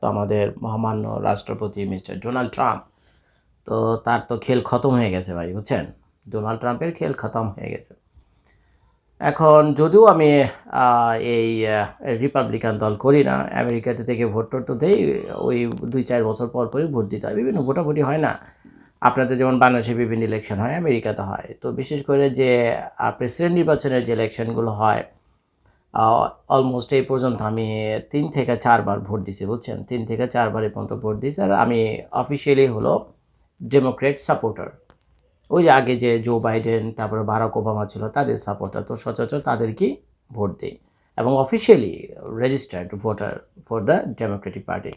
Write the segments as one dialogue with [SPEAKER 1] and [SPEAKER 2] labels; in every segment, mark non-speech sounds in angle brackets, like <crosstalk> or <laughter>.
[SPEAKER 1] তো আমাদের মহামান্য রাষ্ট্রপতি মিস্টার ডোনাল্ড ট্রাম্প। তো তার তো খেল খতম হয়ে গেছে ভাই, বুঝছেন? ডোনাল্ড ট্রাম্পের খেল খতম হয়ে গেছে। এখন যদিও আমি এই রিপাবলিকান দল করি না, আমেরিকাতে থেকে ভোট টোট তো দেই, ওই দুই চার বছর পর পরই ভোট দিতে হয়, বিভিন্ন ভোটাভুটি হয় না। আপনাদের যেমন বাংলাদেশে বিভিন্ন ইলেকশন হয়, আমেরিকাতে হয়। তো বিশেষ করে যে প্রেসিডেন্ট নির্বাচনের যে ইলেকশনগুলো হয় অলমোস্ট এই পর্যন্ত আমি তিন থেকে চারবার ভোট দিয়েছি বুঝছেন? তিন থেকে চারবার এই পর্যন্ত ভোট দিয়েছি আর আমি অফিসিয়ালি হলো ডেমোক্রেট সাপোর্টার ওই যে আগে যে জো বাইডেন তারপরে বারাক ওবামা ছিল, তাদের সাপোর্টার তো সচরাচর তাদেরকেই ভোট দিই এবং officially registered voter for the Democratic party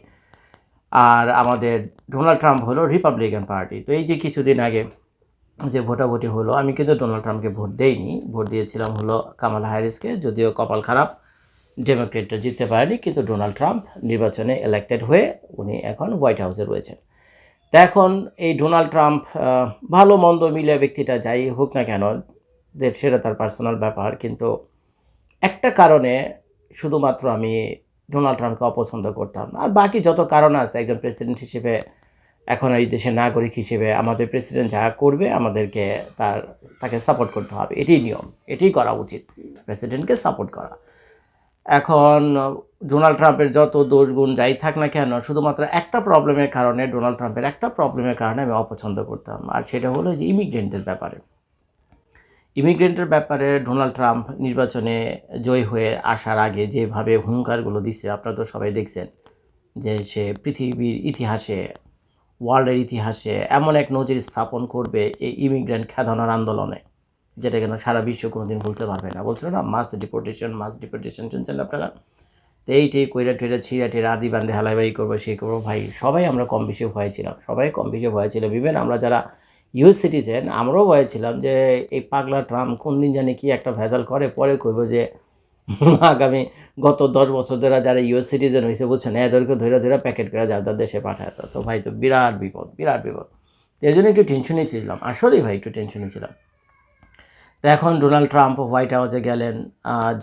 [SPEAKER 1] আর আমাদের ডোনাল্ড ট্রাম্প হলো রিপাবলিকান পার্টি তো এই যে কিছুদিন আগে যে ভোটাভুটি হলো, আমি কিন্তু ডোনাল্ড ট্রাম্পকে ভোট দেইনি ভোট দিয়েছিলাম হলো কামাল হ্যারিসকে যদিও কপাল খারাপ ডেমোক্রেটটা জিততে পারেনি, কিন্তু ডোনাল্ড ট্রাম্প নির্বাচনে ইলেক্টেড হয়ে উনি এখন হোয়াইট হাউসে রয়েছেন তা এখন এই ডোনাল্ড ট্রাম্প ভালো মন্দ মিলে ব্যক্তিটা যাই হোক না কেন সেটা তার পার্সোনাল ব্যাপার, কিন্তু একটা কারণে শুধুমাত্র আমি ডোনাল্ড ট্রাম্পকে অপছন্দ করতাম। আর বাকি যত কারণ আছে, একজন প্রেসিডেন্ট হিসেবে এখন এই দেশের নাগরিক হিসেবে আমাদের প্রেসিডেন্ট যা করবে, আমাদেরকে তার, তাকে সাপোর্ট করতে হবে। এটাই নিয়ম এটাই করা উচিত প্রেসিডেন্টকে সাপোর্ট করা। এখন ডোনাল্ড ট্রাম্পের যত দোষ গুণ যাই থাক না কেন, শুধুমাত্র একটা প্রবলেমের কারণে ডোনাল্ড ট্রাম্পের একটা প্রবলেমের কারণে আমি অপছন্দ করতাম। আর সেটা হলো যে ইমিগ্রেন্টের ব্যাপারে। ইমিগ্রেন্টের ব্যাপারে ডোনাল্ড ট্রাম্প নির্বাচনে জয় হয়ে আসার আগে যেভাবে হুঙ্কারগুলো দিচ্ছে আপনারা তো সবাই দেখছেন যে সে পৃথিবীর ইতিহাসে ওয়ার্ল্ডের ইতিহাসে এমন এক নজির স্থাপন করবে এই ইমিগ্রেন্ট খেদানোর আন্দোলনে, যেটা কেন সারা বিশ্ব কোনোদিন ভুলতে পারবে না। বলছিল না মাস ডিপোর্টেশন মাস ডিপোর্টেশন শুনছেন আপনারা? তো এইটাই কইরা টইরা ছিঁড়া টিরা আদি বান্ধে হালাইবাই করব সেই করব। ভাই, সবাই আমরা কম বেশি ভয় ছিলাম, সবাই কম বেশি ভয় ছিলাম। ইভেন আমরা যারা ইউএস সিটিজেন আমরাও ভয় ছিলাম যে এই পাগলা ট্রাম্প কোন দিন জানি কি একটা ভেজাল করে, পরে কইব যে <laughs> আগামী গত দশ বছর ধরে যারা ইউএস সিটিজেন হয়েছে, বুঝছেন? এদেরকে ধরে ধরে প্যাকেট করে যাদের দেশে পাঠায় তো ভাই, তো বিরাট বিপদ বিরাট বিপদ। এই জন্য একটু টেনশনই ছিলাম। আসলেই ভাই, একটু টেনশনই ছিলাম। তো এখন ডোনাল্ড ট্রাম্প হোয়াইট হাউসে গেলেন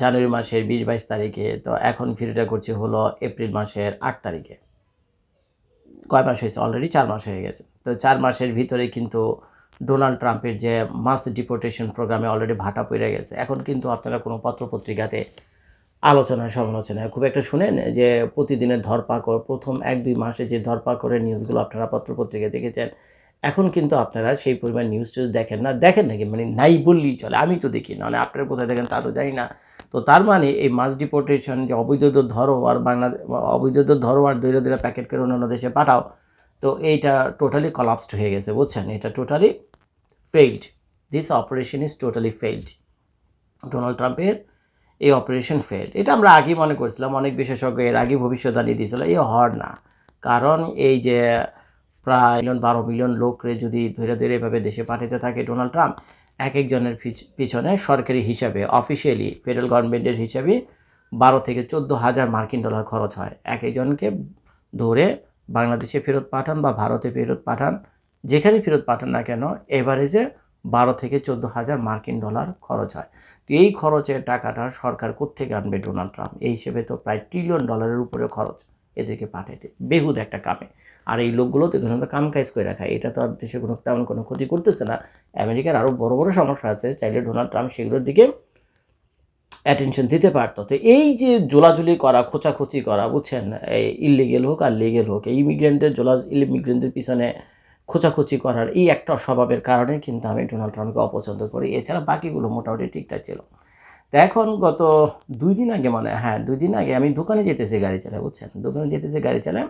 [SPEAKER 1] জানুয়ারি মাসের বিশ বাইশ তারিখে। তো এখন ফিরটা করছে হলো এপ্রিল মাসের আট তারিখে। কয় মাস হয়েছে? অলরেডি চার মাস হয়ে গেছে। তো চার মাসের ভিতরে কিন্তু ডোনাল্ড ট্রাম্পের যে মাস ডিপোর্টেশন প্রোগ্রামে অলরেডি ভাটা পড়ে গেছে। এখন কিন্তু আপনারা কোনো পত্রপত্রিকাতে আলোচনায় সমালোচনায় খুব একটা শুনেন যে প্রতিদিনের ধরপাকড়, প্রথম এক দুই মাসে যে ধরপাকড়ের নিউজগুলো আপনারা পত্রপত্রিকায় দেখেছেন, এখন কিন্তু আপনারা সেই পরিমাণ নিউজ টিউজ দেখেন না, দেখেন নাকি মানে নাই বললেই চলে। আমি তো দেখি না মানে আপনারা কোথায় দেখেন তা তো জানি না। তো তার মানে এই মাস ডিপোর্টেশন যে অবৈধ ধরো আর বাংলাদেশ, অবৈধ ধরো আর দৈরা প্যাকেট করে অন্যান্য দেশে পাঠাও তো এইটা টোটালি কলাপসড হয়ে গেছে, বুঝছেন? এটা totally failed this operation is totally failed Donald ট্রাম্পের এই অপারেশন ফেল এটা আমরা আগেই মনে করছিলাম, অনেক বিশেষজ্ঞ এর আগে ভবিষ্যৎবাণী দিয়েছিল এই হওয়ার না। কারণ এই যে প্রায় মিলিয়ন বারো মিলিয়ন লোকরে যদি ধীরে ধীরে এভাবে দেশে পাঠাতে থাকে ডোনাল্ড ট্রাম্প এক একজনের পিছ- পিছনে সরকারি হিসাবে অফিসিয়ালি ফেডারেল গভর্নমেন্টের হিসাবে বারো থেকে চোদ্দ হাজার মার্কিন ডলার খরচ হয়। এক একজনকে ধরে বাংলাদেশে ফেরত পাঠান বা ভারতে ফেরত পাঠান, যেখানে ফেরত পাঠান না কেন, এভারেজে বারো থেকে চোদ্দ হাজার মার্কিন ডলার খরচ হয়। তো এই খরচের টাকাটা সরকার কোত্থেকে আনবে ডোনাল্ড ট্রাম্প? এই হিসেবে তো প্রায় ট্রিলিয়ন ডলারের উপরে খরচ এদেরকে পাঠাইতে। বেহুদ একটা কামে। আর এই লোকগুলো তো এখানে কাম কাজ করে রাখা। এটা তো আর দেশে কোনো তেমন কোনো ক্ষতি করতেছে না। আমেরিকার আরও বড় বড় সমস্যা আছে। চাইলে ডোনাল্ড ট্রাম্প সেগুলোর দিকে অ্যাটেনশন দিতে পারতো। তো এই যে জোলাজুলি করা, খোঁচাখুচি করা, বুঝছেন? এই ইলিগেল হোক আর লিগেল হোক, এই ইমিগ্রেন্টদের জোলা ইমিগ্রেন্টদের পিছনে খোঁচাখুচি করার এই একটা স্বভাবের কারণে কিন্তু আমি ডোনাল্ড ট্রাম্পকে অপছন্দ করি। এছাড়া বাকিগুলো মোটামুটি ঠিকঠাক ছিল। তো এখন গত দুই দিন আগে মানে হ্যাঁ দুই দিন আগে আমি দোকানে যেতেছি গাড়ি চালায়, বুঝছেন? দোকানে যেতেছি গাড়ি চালায়।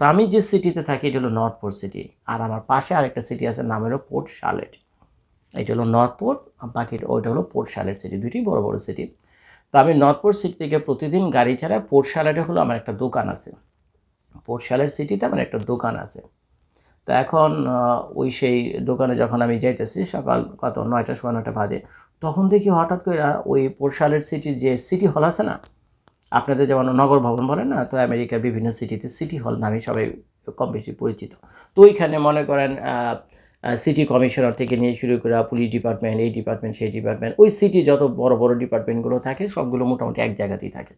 [SPEAKER 1] তো আমি যে সিটিতে থাকি, এটা হলো নর্থ পোর্ট সিটি আর আমার পাশে আরেকটা সিটি আছে, নাম হলো পোর্ট শালেট এটা হলো নর্থ পোর্ট আর বাকি ওইটা হলো পোর্ট শার্লেট সিটি দুইটি বড় বড় সিটি তো আমি নর্থ পোর্ট সিটি থেকে প্রতিদিন গাড়ি চালাই পোর্ট শার্লেটে হলো আমার একটা দোকান আছে। পোর্ট শার্লেট সিটিতে আমার একটা দোকান আছে। তো এখন ওই সেই দোকানে যখন আমি যাইতেছি, সকাল কত, নয়টা, সোয়া নয়টা বাজে, তখন দেখি হঠাৎ করে ওই পোর্শালের সিটির যে সিটি হল আছে না, আপনাদের যেমন নগর ভবন বলে না, তো আমেরিকার বিভিন্ন সিটিতে সিটি হল নামে সবাই কম বেশি পরিচিত। তো ওইখানে মনে করেন সিটি কমিশনার থেকে নিয়ে শুরু করে পুলিশ ডিপার্টমেন্ট এই ডিপার্টমেন্ট সেই ডিপার্টমেন্ট ওই সিটি যত বড় বড় ডিপার্টমেন্টগুলো থাকে, সবগুলো মোটামুটি এক জায়গাতেই থাকে।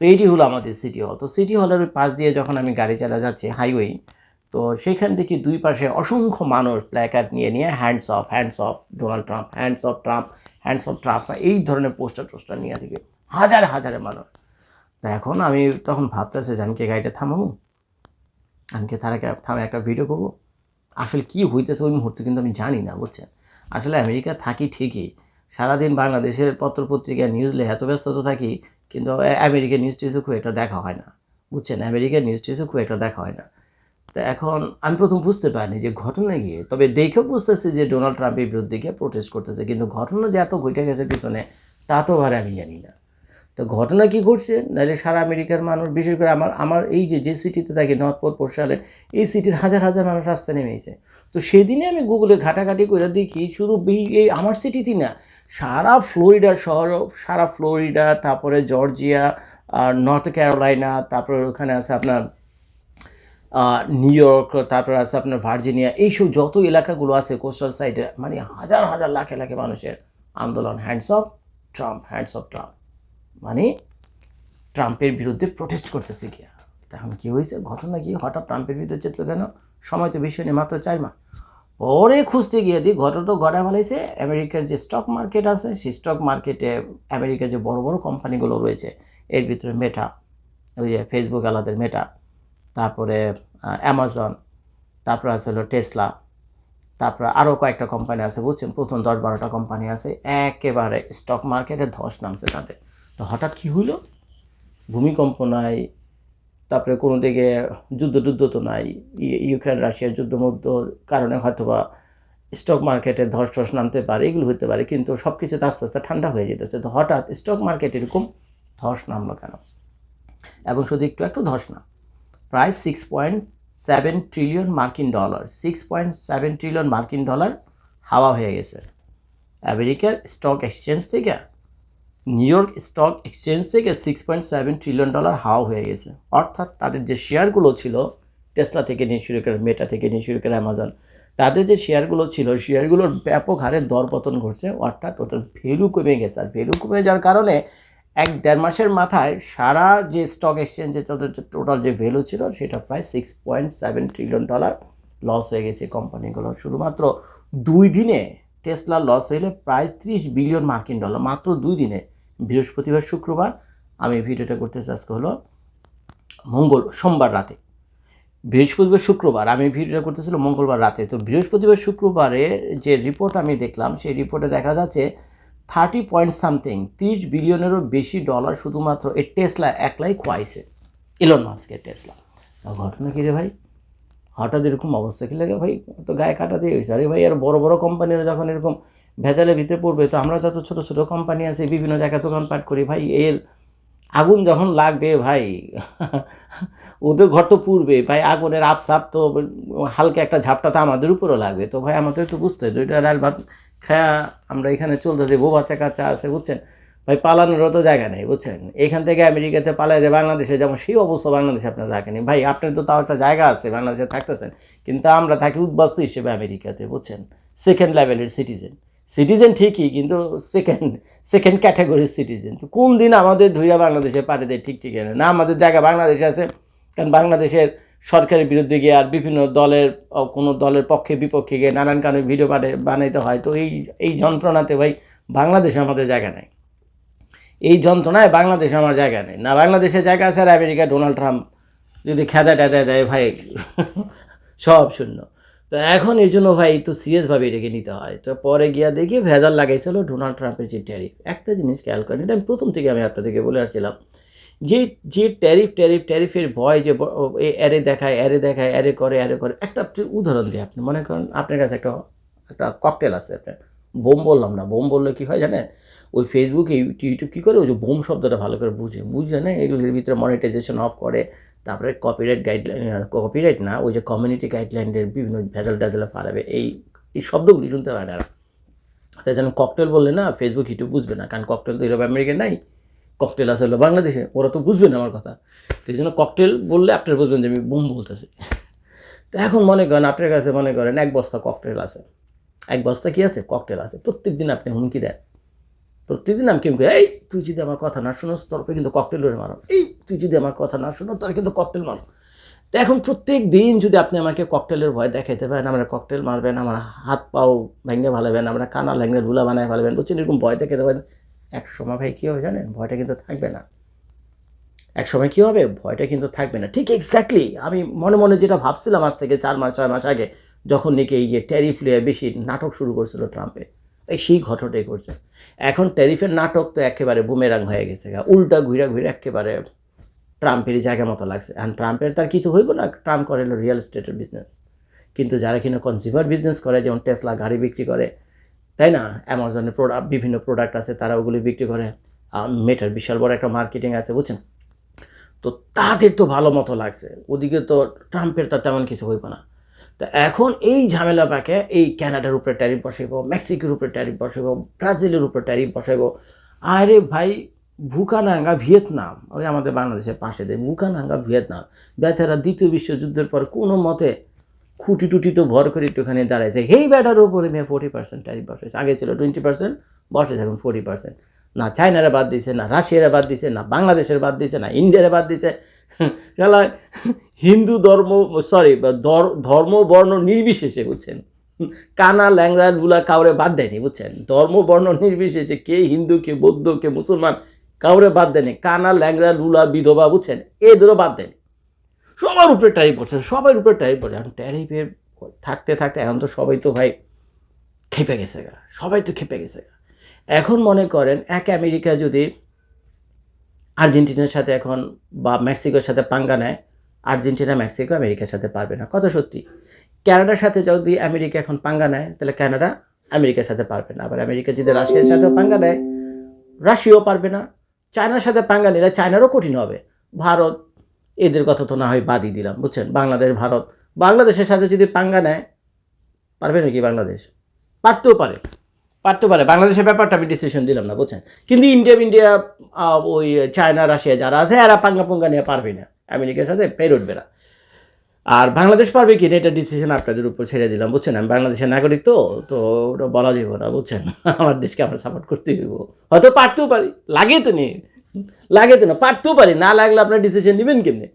[SPEAKER 1] তো এইটি হলো আমাদের সিটি হল তো সিটি হলের ওই পাশ দিয়ে যখন আমি গাড়ি চালা যাচ্ছি হাইওয়ে তো সেখান থেকে দুই পাশে অসংখ্য মানুষ প্ল্যাকার্ড নিয়ে নিয়ে hands off hands off Donald Trump hands off Trump hands off Trump এই ধরনের পোস্টার টোস্টার নিয়ে থেকে। হাজার, হাজারে মানুষ। তো এখন আমি তখন ভাবতেছি যে আমি কি গাড়িটা থামাবো? আমি কি তারা থামে একটা ভিডিও করব? আসলে কি হইতেছে ওই মুহূর্তে কিন্তু আমি জানি না, বুঝছেন? আসলে আমেরিকা থাকি ঠিকই। সারাদিন বাংলাদেশের পত্রপত্রিকা নিউজ লে এত ব্যস্ত তো থাকি, কিন্তু আমেরিকার নিউজ টিউজও খুব একটা দেখা হয় না, বুঝছেন? আমেরিকার নিউজ টিউজও খুব একটা দেখা হয় না। তো এখন আমি প্রথম বুঝতে পারিনি যে ঘটনা গিয়ে তবে দেখেও বুঝতেছি যে ডোনাল্ড ট্রাম্পের বিরুদ্ধে গিয়ে প্রোটেস্ট করতেছে, কিন্তু ঘটনা যে এত ঘটে গেছে পিছনে, তা তো ভারে আমি জানি না। তো ঘটনা কি ঘটছে? নাহলে সারা আমেরিকার মানুষ, বিশেষ করে আমার আমার এই যে যে সিটিতে থাকি নর্থ পোর্ট পোর্শালে এই সিটির হাজার হাজার মানুষ রাস্তায় নেমেছে। তো সেদিনে আমি গুগলে ঘাটাঘাটি করে দেখি, শুধু এই- আমার সিটিতে না, সারা ফ্লোরিডা শহর, সারা ফ্লোরিডা তারপরে জর্জিয়া আর নর্থ ক্যারোলাইনা তারপরে ওখানে আছে আপনার নিউ ইয়র্ক তারপরে আছে আপনার ভার্জিনিয়া এইসব যত এলাকাগুলো আছে কোস্টাল সাইডে মানে হাজার হাজার, লাখে লাখে মানুষের আন্দোলন। Hands off Trump hands off Trump মানে ট্রাম্পের বিরুদ্ধে প্রোটেস্ট করতেছে গিয়া। এখন কী হয়েছে ঘটনা কি? হঠাৎ ট্রাম্পের বিরুদ্ধে চেতলো কেন? সময় তো বেশি নেই মাত্র চার মাস। পরে খুঁজতে গিয়ে দিই ঘটনা তো ঘটা ফেলাইছে। আমেরিকার যে স্টক মার্কেট আছে, সেই স্টক মার্কেটে আমেরিকার যে বড় বড় কোম্পানিগুলো রয়েছে, এর ভিতরে মেটা ওই যে ফেসবুক আলাদের মেটা তারপরে অ্যামাজন তারপরে আছে হলো টেসলা তারপরে আরও কয়েকটা কোম্পানি আছে, বুঝছেন? প্রথম দশ বারোটা কোম্পানি আছে, একেবারে স্টক মার্কেটে ধস নামছে তাদের। তো হঠাৎ কী হইল? ভূমিকম্প নাই, তারপরে কোনো দিকে যুদ্ধ টুদ্ধ তো নাই ইউক্রেন, রাশিয়ার যুদ্ধ মধ্য কারণে হয়তোবা স্টক মার্কেটে ধস টস নামতে পারে, এগুলো হতে পারে, কিন্তু সব কিছুতে আস্তে আস্তে ঠান্ডা হয়ে যেতেছে। তো হঠাৎ স্টক মার্কেট এরকম ধস নামলো কেন? এবং শুধু একটু একটু ধস না, প্রায় সিক্স পয়েন্ট সেভেন ট্রিলিয়ন মার্কিন dollar six point seven trillion মার্কিন ডলার হাওয়া হয়ে গেছে। আমেরিকার স্টক এক্সচেঞ্জ থেকে নিউ ইয়র্ক স্টক এক্সচেঞ্জ থেকে six point seven trillion dollar হাও হয়ে গেছে। অর্থাৎ তাদের যে শেয়ারগুলো ছিল টেসলা থেকে নিয়ে শুরু করে মেটা থেকে নিয়ে শুরু করে অ্যামাজন তাদের যে শেয়ারগুলো ছিল শেয়ারগুলোর ব্যাপক হারে দরপতন ঘটছে। অর্থাৎ ওটার ভ্যালু কমে গেছে। আর ভ্যালু কমে যাওয়ার কারণে এক দেড় মাসের মাথায় সারা যে স্টক এক্সচেঞ্জে তাদের যে টোটাল যে ভ্যালু ছিল, সেটা প্রায় six point seven trillion dollar loss হয়ে গেছে কোম্পানিগুলো শুধুমাত্র দুই দিনে টেসলা লস হইলে প্রায় ত্রিশ বিলিয়ন মার্কিন ডলার মাত্র দুই দিনে। বৃহস্পতিবার, শুক্রবার, আমি ভিডিওটা করতেছি আজকে হলো মঙ্গল, সোমবার রাতে। বৃহস্পতিবার, শুক্রবার, আমি ভিডিওটা করতেছিল মঙ্গলবার রাতে। তো বৃহস্পতিবার, শুক্রবারে যে রিপোর্ট আমি দেখলাম, সেই রিপোর্টে দেখা যাচ্ছে থার্টি পয়েন্ট সামথিং তিরিশ বিলিয়নেরও বেশি ডলার শুধুমাত্র এই টেসলা একলাই খোয়াইছে। ইলন মাস্কের টেসলা ঘটনা কী রে ভাই? হঠাৎ এরকম অবস্থা কি লাগে ভাই? তো গায়ে কাটা দিয়ে হয়েছে আরে ভাই, আর বড় বড় কোম্পানিরা যখন এরকম ভেজালের ভিতরে পড়বে। তো আমরা যত ছোট ছোট কোম্পানি আছে, বিভিন্ন জায়গায় দোকান দোকানপাট করি, ভাই, এর আগুন যখন লাগবে, ভাই, <laughs> ওদের ঘর তো পুড়বে, ভাই, আগুনের আপসাপ তো হালকা একটা ঝাপটা তো আমাদের উপরও লাগবে। তো ভাই, আমাদের তো বুঝতে হয়, দুইটা ডাল ভাত খায়া আমরা এখানে চলতে যে বাচ্চা কাচ্চা আছে, বুঝছেন? ভাই পালানোরও তো জায়গা নেই, বুঝছেন? এখান থেকে আমেরিকাতে পালায় যায়, বাংলাদেশে যেমন সেই অবস্থা বাংলাদেশে আপনার রাখেনি ভাই আপনার তো তাও একটা জায়গা আছে, বাংলাদেশে থাকতেছেন, কিন্তু আমরা থাকি উদ্বাস্তু হিসেবে আমেরিকাতে, বুঝছেন? সেকেন্ড লেভেলের সিটিজেন সিটিজেন ঠিকই, কিন্তু সেকেন্ড সেকেন্ড ক্যাটাগরির সিটিজেন তো কোন দিন আমাদের ধুইয়া বাংলাদেশে পাঠিয়ে দেয় ঠিক ঠিক না। আমাদের জায়গা বাংলাদেশে আছে, কারণ বাংলাদেশের সরকারের বিরুদ্ধে গিয়ে আর বিভিন্ন দলের কোনো দলের পক্ষে বিপক্ষে গিয়ে নানান কারণে ভিডিও বানাইতে হয়। তো এই এই যন্ত্রণাতে ভাই বাংলাদেশে আমাদের জায়গা নেই। এই যন্ত্রণায় বাংলাদেশে আমার জায়গা নেই। না, বাংলাদেশে জায়গা আছে আর আমেরিকা ডোনাল্ড ট্রাম্প যদি খেদা টেদা দেয় ভাই, সব শূন্য। তো এখন এই জন্য ভাই একটু সিরিয়াসভাবে এটাকে নিতে হয়। তো পরে গিয়া দেখি ভেজাল লাগাইছিল ডোনাল্ড ট্রাম্পের যে ট্যারিফ একটা জিনিস খেয়াল করেন, এটা আমি প্রথম থেকে আমি আপনাদেরকে বলে আসছিলাম। যে যে ট্যারিফ ট্যারিফ ট্যারিফের ভয় যে অ্যারে দেখায় অ্যারে দেখায়, অ্যারে করে অ্যারে করে। একটা উদাহরণ দিই আপনি। মনে করেন আপনার কাছে একটা একটা ককটেল আছে আপনার। বোম বললাম না, বোম বললে কী হয় জানেন? ওই ফেসবুকে ইউটিউব কী করে? ওই যে বোম শব্দটা ভালো করে বুঝে। বুঝে না, এগুলোর ভিতরে মনিটাইজেশন অফ করে। তারপরে কপিরাইট গাইডলাইন কপিরাইট না, ওই যে কমিউনিটি গাইডলাইনের বিভিন্ন ভেজাল ট্যাজালে পারাবে এই এই শব্দগুলি শুনতে পারে না তাই যেন ককটেল বললে না ফেসবুক ইউটিউব বুঝবে না, কারণ ককটেল তো এরকম আমেরিকান নাই ককটেল আছে হলো বাংলাদেশে, ওরা তো বুঝবে না আমার কথা। এই জন্য ককটেল বললে আপনার বুঝবেন যে আমি বোম বলতেছি। তো এখন মনে করেন, আপনার কাছে মনে করেন এক বস্তা ককটেল আছে। এক বস্তা কি আছে? ককটেল আছে। প্রত্যেক দিন আপনি হুমকি দেন। প্রতিদিন আমি কেমন এই, তুই যদি আমার কথা না শুনোস, তোর কিন্তু ককটেল ধরে মারো। এই, তুই যদি আমার কথা না শুনো তোর কিন্তু ককটেল মারো। তো এখন প্রত্যেক দিন যদি আপনি আমাকে ককটেলের ভয় দেখাইতে পারেন, আমরা ককটেল মারবেন, আমার হাত পাও ভেঙে ভালাবেন আমরা কানা ল্যাঙ্গের ধুলা বানায় ভালাবেন বুঝছেন? এরকম ভয় দেখাতে পারেন। এক সময় ভাই কী হবে জানেন? ভয়টা কিন্তু থাকবে না। এক সময় কী হবে? ভয়টা কিন্তু থাকবে না। ঠিক এক্স্যাক্টলি আমি মনে মনে যেটা ভাবছিলাম আজ থেকে চার মাস, ছয় মাস আগে, যখন নাকি এই যে ট্যারিফ লিয়ে বেশি নাটক শুরু করছিল ট্রাম্পে এই সেই ঘটনাটাই করছে এখন ট্যারিফের নাটক তো একেবারে বুমেরাং হয়ে গেছে। উল্টা ঘুরে ঘুরে একেবারে ট্রাম্পেরই জায়গা মতো লাগছে। এখন ট্রাম্পের তার কিছু হইব না, ট্রাম্প করে হলো রিয়েল এস্টেটের বিজনেস কিন্তু যারা কিনা কনজিউমার বিজনেস করে, যেমন টেসলা গাড়ি বিক্রি করে, তাই না? অ্যামাজনের প্রোডাক্ট বিভিন্ন প্রোডাক্ট আছে, তারা ওগুলি বিক্রি করে। মেটার বিশাল বড় একটা মার্কেটিং আছে, বুঝছেন? তো তাদের তো ভালো মতো লাগছে। ওদিকে তো ট্রাম্পের তার তেমন কিছু হইব না। তো এখন এই ঝামেলা পাকে এই ক্যানাডার উপরে ট্যারিফ বসাইব, মেক্সিকোর উপরে ট্যারিফ বসাইব, ব্রাজিলের উপরে ট্যারিফ বসাইব। আরে ভাই, ভুকানাঙ্গা ভিয়েতনাম, ওই আমাদের বাংলাদেশের পাশে দেয় ভুকানাঙ্গা ভিয়েতনাম। বেচারা দ্বিতীয় বিশ্বযুদ্ধের পর কোনো মতে খুঁটি টুটি তো ভর করে একটুখানি দাঁড়াইছে। হেই ব্যাটার উপরে মেয়ে ফোর্টি পার্সেন্ট ট্যারিফ বসাইছে। আগে ছিল টোয়েন্টি পার্সেন্ট বসেছে এখন ফোর্টি পার্সেন্ট না চায়নারা বাদ দিছে, না রাশিয়ারা বাদ দিছে, না বাংলাদেশের বাদ দিছে, না ইন্ডিয়ারা বাদ দিছে। <laughs> শালা হিন্দু ধর্ম সরি ধর্ম, বর্ণ নির্বিশেষে, বুঝছেন? কানা, ল্যাংড়া লুলা কাউরে বাদ দেয়নি, বুঝছেন? ধর্ম, বর্ণ নির্বিশেষে কে হিন্দু, কে বৌদ্ধ, কে মুসলমান কাউরে বাদ দেয়নি। কানা, ল্যাংড়া লুলা বিধবা, বুঝছেন? এদেরও বাদ দেয়নি। সবার উপরে ট্যারিফ পড়ছে, সবার উপরে ট্যারিফ পড়ছে। এখন ট্যারিফে থাকতে থাকতে এখন তো সবাই তো ভাই খেপে গেছে গা, সবাই তো খেপে গেছে গা। এখন মনে করেন, এক আমেরিকা যদি আর্জেন্টিনার সাথে এখন বা মেক্সিকোর সাথে পাঙ্গা নেয়, আর্জেন্টিনা মেক্সিকো আমেরিকার সাথে পারবে না। কথা সত্যি। ক্যানাডার সাথে যদি আমেরিকা এখন পাঙ্গা নেয়, তাহলে ক্যানাডা আমেরিকার সাথে পারবে না। আবার আমেরিকা যদি রাশিয়ার সাথেও পাঙ্গা নেয়, রাশিয়াও পারবে না। চায়নার সাথে পাঙ্গা নিলে চায়নারও কঠিন হবে। ভারত, এদের কথা তো না হয় বাদই দিলাম, বুঝছেন? বাংলাদেশ, ভারত। বাংলাদেশের সাথে যদি পাঙ্গা নেয়, পারবে নাকি বাংলাদেশ? পারতেও পারে। পারতে পারে। বাংলাদেশের ব্যাপারটা আমি ডিসিশন দিলাম না, বুঝছেন? কিন্তু ইন্ডিয়া ইন্ডিয়া ওই চায়না রাশিয়া যারা আছে, এরা পাঙ্গা পঙ্গা নিয়ে পারবে না। আমেরিকার সাথে পেরে উঠবে না। আর বাংলাদেশ পারবে কি? এটা ডিসিশন আপনাদের উপর ছেড়ে দিলাম, বুঝছেন? আমি বাংলাদেশের নাগরিক তো তো ওটা বলা যাব না, বুঝছেন? <laughs> আমার দেশকে আমরা সাপোর্ট করতে হইব। হয়তো পারতেও পারি, লাগে তো নেই লাগে তো না, পারতেও পারি। না লাগলে আপনার ডিসিশন নেবেন কেমনি?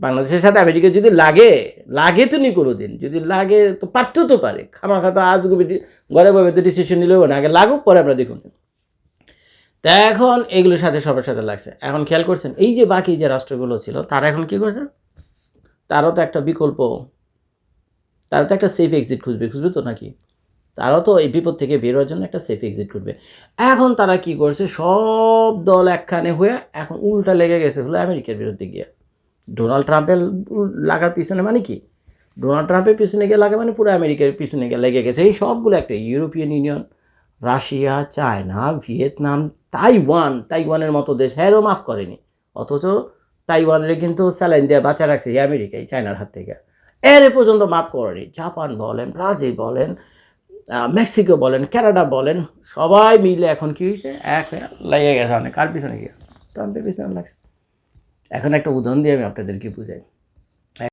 [SPEAKER 1] বাংলাদেশের সাথে আমেরিকা যদি লাগে লাগে তো নি কোনো দিন যদি লাগে তো পারতেও তো পারে। খামা খাতা আজ ঘরে ভাবে তো ডিসিশন নিলেও না, আগে লাগুক, পরে আমরা দেখুন। তা এখন এগুলোর সাথে সবার সাথে লাগছে। এখন খেয়াল করছেন, এই যে বাকি যে রাষ্ট্রগুলো ছিল, তারা এখন কি করছে? তারও তো একটা বিকল্প, তারা তো একটা সেফ এক্সিট খুঁজবে খুঁজবে তো নাকি? তারাও তো এই বিপদ থেকে বেরোয়ার জন্য একটা সেফ এক্সিট করবে এখন তারা কি করছে? সব দল একখানে হয়ে এখন উল্টা লেগে গেছে হলো আমেরিকার বিরুদ্ধে গিয়ে। ডোনাল্ড ট্রাম্পের লাগার পিছনে মানে কি? ডোনাল্ড ট্রাম্পের পিছনে গিয়ে লাগে মানে পুরো আমেরিকার পিছনে গিয়ে লেগে গেছে। এই সবগুলো একটা European Union, Russia, China, Vietnam, Taiwan, তাইওয়ানের মতো দেশ। হ্যারও মাফ করেনি। অথচ তাইওয়ানের কিন্তু স্যালাইন দিয়ে বাঁচা রাখছে এই আমেরিকায়, চায়নার হাত থেকে। এর পর্যন্ত মাফ করেনি। জাপান বলেন, ব্রাজিল বলেন মেক্সিকো বলেন কানাডা বলেন, সবাই মিলে এখন কি হয়েছে? এক লেগে গেছে অনেক। কার পিছনে গিয়ে? ট্রাম্পের পিছনে লাগছে। এখন একটা উদাহরণ দিয়ে আমি আপনাদেরকে বুঝাই।